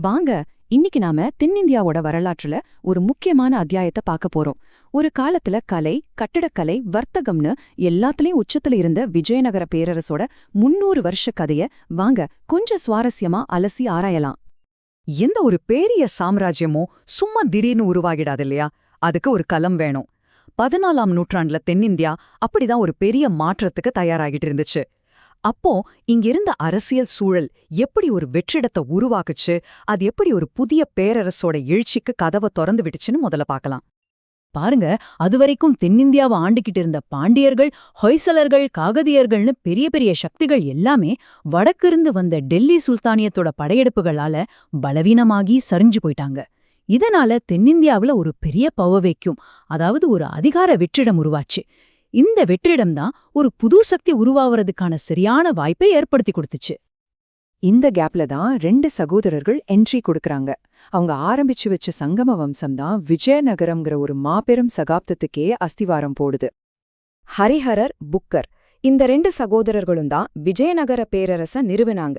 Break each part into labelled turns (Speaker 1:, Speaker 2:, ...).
Speaker 1: வாங்க இன்னைக்கு நாம தென்னிந்தியாவோட வரலாற்றுல ஒரு முக்கியமான அத்தியாயத்தை பார்க்க போறோம். ஒரு காலத்துல கலை கட்டிடக்கலை வர்த்தகம்னு எல்லாத்துலயும் உச்சத்துல இருந்த விஜயநகர பேரரசோட முன்னூறு வருஷ கதைய வாங்க கொஞ்சம் சுவாரஸ்யமா அலசி ஆராயலாம்.
Speaker 2: எந்த ஒரு பெரிய சாம்ராஜ்யமோ சும்மா திடீர்னு உருவாகிடாது இல்லையா? அதுக்கு ஒரு களம் வேணும். பதினாலாம் நூற்றாண்டுல தென்னிந்தியா அப்படிதான் ஒரு பெரிய மாற்றத்துக்கு தயாராகிட்டு இருந்துச்சு. அப்போ இங்கிருந்த அரசியல் சூழல் எப்படி ஒரு வெற்றிடத்தை உருவாக்குச்சு அது எப்படி ஒரு புதிய பேரரசோட எழுச்சிக்கு கதவை திறந்து விட்டுச்சுன்னு முதல்ல பார்க்கலாம்.
Speaker 3: பாருங்க அதுவரைக்கும் தென்னிந்தியாவை ஆண்டுகிட்டு இருந்த பாண்டியர்கள் ஹொய்சலர்கள் காகதியர்கள்னு பெரிய பெரிய சக்திகள் எல்லாமே வடக்கிருந்து வந்த டெல்லி சுல்தானியத்தோட படையெடுப்புகளால பலவீனமாகி சரிஞ்சு போயிட்டாங்க. இதனால தென்னிந்தியாவுல ஒரு பெரிய பவவைக்கும் அதாவது ஒரு அதிகார வெற்றிடம் உருவாச்சு. இந்த வெற்றிடம் தான் ஒரு புது சக்தி உருவாவறதுக்கான சரியான வாய்ப்பை ஏற்படுத்தி கொடுத்துச்சு.
Speaker 1: இந்த கேப்ல தான் ரெண்டு சகோதரர்கள் என்ட்ரி கொடுக்கறாங்க. அவங்க ஆரம்பிச்சு வச்ச சங்கம வம்சம் தான் விஜயநகரம்ங்கிற ஒரு மாபெரும் சகாப்தத்துக்கே அஸ்திவாரம் போடுது. ஹரிஹரர் புக்கர் இந்த ரெண்டு சகோதரர்களும் தான் விஜயநகர பேரரச நிறுவினாங்க.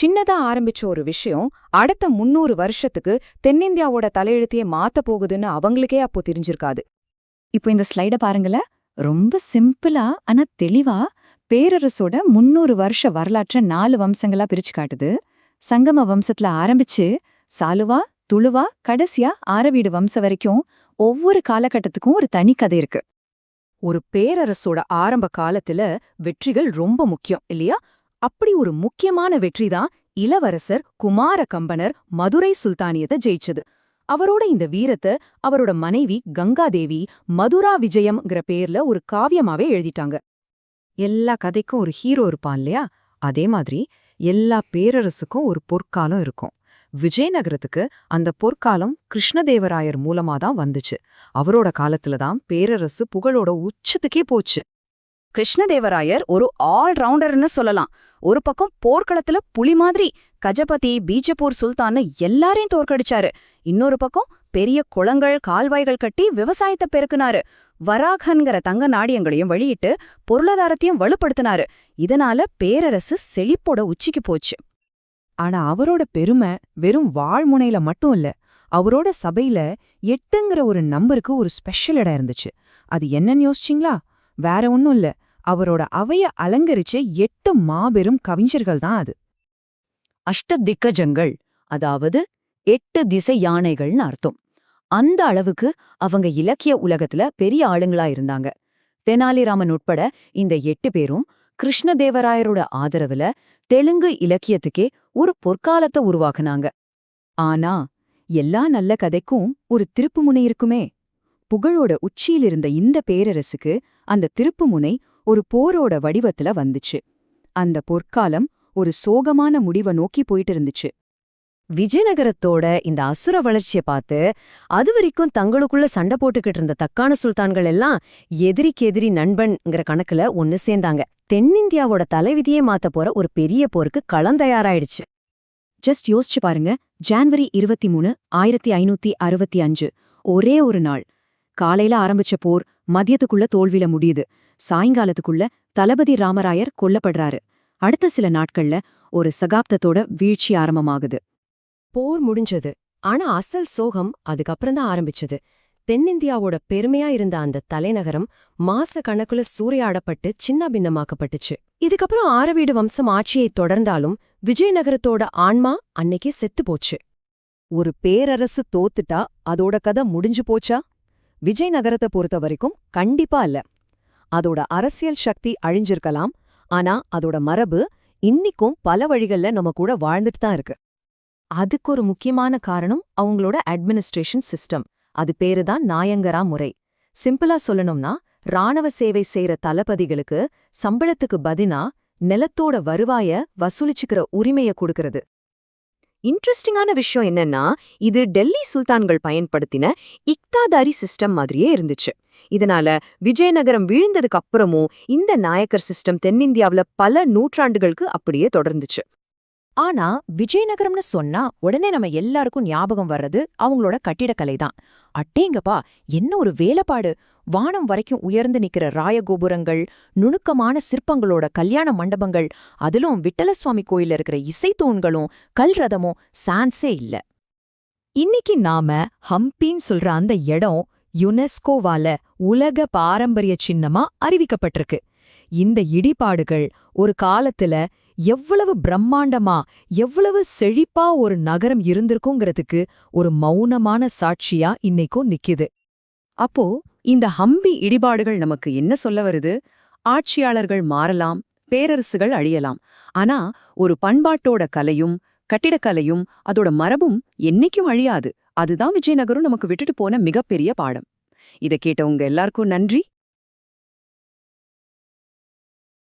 Speaker 1: சின்னதா ஆரம்பிச்ச ஒரு விஷயம் அடுத்த முன்னூறு வருஷத்துக்கு தென்னிந்தியாவோட தலையெழுத்தையே மாத்த போகுதுன்னு அவங்களுக்கே அப்போ தெரிஞ்சிருக்காது.
Speaker 4: இப்போ இந்த ஸ்லைட பாருங்களேன். ரொம்ப சிம்பிளா ஆனா தெளிவா பேரரசோட முன்னூறு வருஷ வரலாற்ற நாலு வம்சங்களா பிரிச்சு காட்டுது. சங்கம வம்சத்துல ஆரம்பிச்சு சாலுவா துளுவா கடைசியா ஆரவீடு வம்சம் வரைக்கும் ஒவ்வொரு காலகட்டத்துக்கும் ஒரு தனி கதை இருக்கு.
Speaker 2: ஒரு பேரரசோட ஆரம்ப காலத்துல வெற்றிகள் ரொம்ப முக்கியம் இல்லையா? அப்படி ஒரு முக்கியமான வெற்றிதான் இளவரசர் குமார கம்பனர் மதுரை சுல்தானியத்தை ஜெயிச்சது. அவரோட இந்த வீரத்தை அவரோட மனைவி கங்காதேவி மதுரா விஜயம்ங்கிற பேர்ல ஒரு காவியமாவே எழுதிட்டாங்க.
Speaker 1: எல்லா கதைக்கும் ஒரு ஹீரோ இருப்பான் இல்லையா? அதே மாதிரி எல்லா பேரரசுக்கும் ஒரு பொற்காலம் இருக்கும். விஜயநகரத்துக்கு அந்த பொற்காலம் கிருஷ்ணதேவராயர் மூலமா தான் வந்துச்சு. அவரோட காலத்துல தான் பேரரசு புகழோட உச்சத்துக்கே போச்சு.
Speaker 5: கிருஷ்ணதேவராயர் ஒரு ஆல்ரவுண்டர்னு சொல்லலாம். ஒரு பக்கம் போர்க்களத்துல புலி மாதிரி கஜபதி பீஜப்பூர் சுல்தான்னு எல்லாரையும் தோற்கடிச்சாரு. இன்னொரு பக்கம் பெரிய குளங்கள் கால்வாய்கள் கட்டி விவசாயத்தை பெருக்குனாரு. வராகன்கிற தங்க நாடியங்களையும் வெளியிட்டு பொருளாதாரத்தையும் வலுப்படுத்தினாரு. இதனால பேரரசு செழிப்போட உச்சிக்கு போச்சு.
Speaker 1: ஆனா அவரோட பெருமை வெறும் வாழ்முனையில மட்டும் இல்ல அவரோட சபையில எட்டுங்கிற ஒரு நம்பருக்கு ஒரு ஸ்பெஷல் இடம் இருந்துச்சு. அது என்னன்னு யோசிச்சிங்களா? வேற ஒன்னும் இல்ல. அவரோட அவைய அலங்கரிச்ச எட்டு மாபெரும் கவிஞர்கள் தான் அது.
Speaker 3: அஷ்டதிக்கஜங்கள் அதாவது எட்டு திசை யானைகள்னு அர்த்தம். அந்த அளவுக்கு அவங்க இலக்கிய உலகத்துல பெரிய ஆளுங்களா இருந்தாங்க. தெனாலிராமன் உட்பட இந்த எட்டு பேரும் கிருஷ்ணதேவராயரோட ஆதரவுல தெலுங்கு இலக்கியத்துக்கே ஒரு பொற்காலத்தை உருவாக்குனாங்க.
Speaker 1: ஆனா எல்லா நல்ல கதைக்கும் ஒரு திருப்புமுனை இருக்குமே. புகழோட உச்சியிலிருந்த இந்த பேரரசுக்கு அந்த திருப்புமுனை ஒரு போரோட வடிவத்துல வந்துச்சு. அந்த பொற்காலம் ஒரு சோகமான முடிவை நோக்கி போயிட்டு இருந்துச்சு
Speaker 2: விஜயநகரத்தோட இந்த அசுர வளர்ச்சியை பார்த்து அது வரைக்கும் தங்களுக்குள்ள சண்டை போட்டுக்கிட்டு இருந்த தக்கான சுல்தான்கள் எல்லாம் எதிரிக்கு எதிரி நண்பன்ங்கிற கணக்குல ஒன்னு சேர்ந்தாங்க. தென்னிந்தியாவோட தலைவிதியே மாத்த போற ஒரு பெரிய போருக்கு களம் தயாராயிடுச்சு.
Speaker 4: ஜஸ்ட் யோசிச்சு பாருங்க ஜான்வரி இருபத்தி மூணு ஆயிரத்தி ஐநூத்தி அறுபத்தி அஞ்சு ஒரே ஒரு நாள். காலையில ஆரம்பிச்ச போர் மதியத்துக்குள்ள தோல்வில முடியுது. சாயங்காலத்துக்குள்ள தளபதி ராமராயர் கொல்லப்படுறாரு. அடுத்த சில நாட்கள்ல ஒரு சகாப்தத்தோட வீழ்ச்சி ஆரம்பமாகுது.
Speaker 5: போர் முடிஞ்சது. ஆனா அசல் சோகம் அதுக்கப்புறம் தான் ஆரம்பிச்சது. தென்னிந்தியாவோட பெருமையா இருந்த அந்த தலைநகரம் மாச கணக்குல சூறையாடப்பட்டு சின்ன பின்னமாக்கப்பட்டுச்சு. இதுக்கப்புறம் ஆரவீடு வம்சம் ஆட்சியை தொடர்ந்தாலும் விஜயநகரத்தோட ஆன்மா அன்னைக்கே செத்து போச்சு.
Speaker 1: ஒரு பேரரசு தோத்துட்டா அதோட கதை முடிஞ்சு போச்சா? விஜயநகரத்தை பொறுத்த வரைக்கும் கண்டிப்பா இல்ல. அதோட அரசியல் சக்தி அழிஞ்சிருக்கலாம். ஆனா அதோட மரபு இன்னிக்கும் பல வழிகள்ல நம்ம கூட வாழ்ந்துட்டு தான் இருக்கு. அதுக்கு ஒரு முக்கியமான காரணம் அவங்களோட அட்மினிஸ்ட்ரேஷன் சிஸ்டம். அது பேரு தான் நாயங்கரா முறை. சிம்பிளா சொல்லணும்னா ராணுவ சேவை செய்யற தளபதிகளுக்கு சம்பளத்துக்கு பதினா நிலத்தோட வருவாய வசூலிச்சுக்கிற உரிமைய கொடுக்கறது.
Speaker 5: இன்ட்ரெஸ்டிங்கான விஷயம் என்னன்னா இது டெல்லி சுல்தான்கள் பயன்படுத்தின இக்தாதாரி சிஸ்டம் மாதிரியே இருந்துச்சு. இதனால விஜயநகரம் வீழ்ந்ததுக்கு அப்புறமும் இந்த நாயக்கர் சிஸ்டம் தென்னிந்தியாவுல பல நூற்றாண்டுகளுக்கு அப்படியே தொடர்ந்துச்சு.
Speaker 1: ஆனா விஜயநகரம்னு சொன்னா உடனே நம்ம எல்லாருக்கும் ஞாபகம் வர்றது அவங்களோட கட்டிடக்கலை தான் அட்டேங்கப்பா என்ன ஒரு வேலைப்பாடு. வானம் வரைக்கும் உயர்ந்து நிக்கிற ராயகோபுரங்கள் நுணுக்கமான சிற்பங்களோட கல்யாண மண்டபங்கள் அதிலும் விட்டலசுவாமி கோயில்ல இருக்கிற இசைத்தூண்களும் கல் ரதமும் சான்ஸே இல்ல. இன்னைக்கு நாம ஹம்பின்னு சொல்ற அந்த இடம் யுனெஸ்கோவால உலக பாரம்பரிய சின்னமா அறிவிக்கப்பட்டிருக்கு. இந்த இடிபாடுகள் ஒரு காலத்துல எவ்வளவு பிரம்மாண்டமா எவ்வளவு செழிப்பா ஒரு நகரம் இருந்திருக்குங்கிறதுக்கு ஒரு மௌனமான சாட்சியா இன்னைக்கும் நிக்குது.
Speaker 2: அப்போ இந்த ஹம்பி இடிபாடுகள் நமக்கு என்ன சொல்ல வருது? ஆட்சியாளர்கள் மாறலாம் பேரரசுகள் அழியலாம். ஆனா ஒரு பண்பாட்டோட கலையும் கட்டிடக்கலையும் அதோட மரபும் என்னைக்கும் அழியாது. அதுதான் விஜயநகரும் நமக்கு விட்டுட்டு போன மிகப்பெரிய பாடம். இத கேட்டவங்க எல்லாருக்கும் நன்றி.